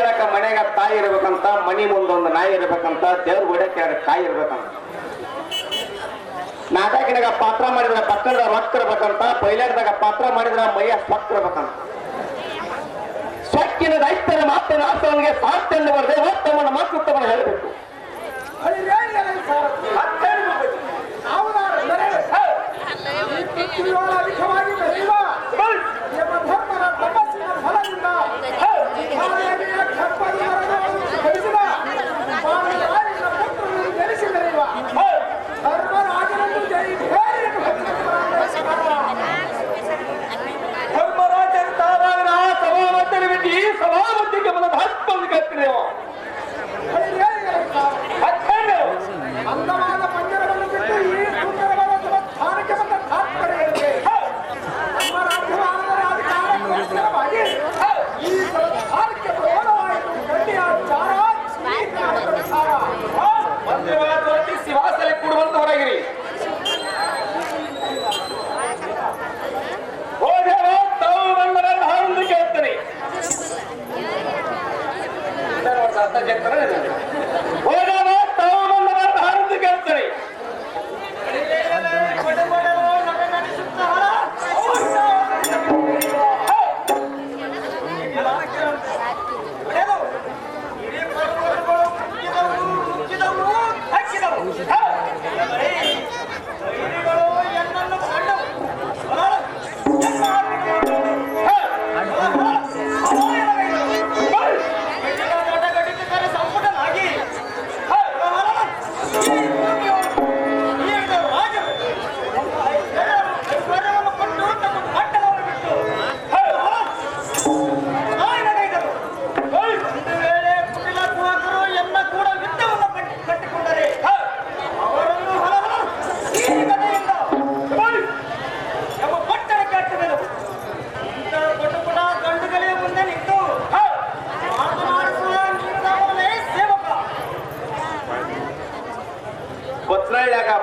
ಇರ್ಬೇಕ ಮನೆಗ ತಾಯಿ ಇರ್ಬೇಕಂತ, ಮನಿ ಮುಂದೊಂದು ನಾಯಿ ಇರ್ಬೇಕಂತ, ದೇವ್ರ ಬಿಡಕ್ಕೆ ಎರಡು ಕಾಯಿ ಇರ್ಬೇಕಂತ. ನಾಟಕಿನಾಗ ಪಾತ್ರ ಮಾಡಿದ್ರೆ ಪಕ್ಕದ ರೊಕ್ಕ ಇರ್ಬೇಕಂತ ಬೈಲಾಟದಾಗ ಪಾತ್ರ ಮಾಡಿದ್ರೆ ಮೈಯ ಸ್ವಕ್ ಇರ್ಬೇಕಂತ. ಸ್ವಕ್ಕಿನ ರೈತರ ಮಾತಿನ ಆಸವನಿಗೆ ಸಾರ್ಥ್ಯ on. आता जे करा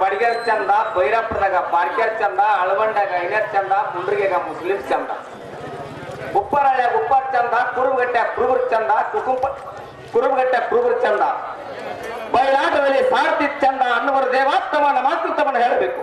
ಬಡಿಗೆರ್ ಚಂದ ಭೈರಪ್ಪದಾಗ ಬಾರ್ಕೇರ್ ಚಂದ ಅಳವಂಡಾಗ ಐನರ್ ಚಂದ, ಮುಂಡ್ರಿಗೆಗ ಮುಸ್ಲಿಂ ಚಂದ. ಉಪ್ಪರಳ್ಯಾಗ ಉಪ್ಪ ಚಂದ ಕುರುಬಗಟ್ಟೆ ಕುರುಬರ್ ಚಂದ, ಕುಕುಂಪ ಕುರುಬಗಟ್ಟೆ ಕುರುಬರ್ ಚಂದ. ಬಯಲಾಟದಲ್ಲಿ ಸಾರ್ತಿ ಚಂದ ಅನ್ನುವರ ದೇವಾತ್ತಮನ ಮಾತೃತ್ವವನ್ನು ಹೇಳಬೇಕು.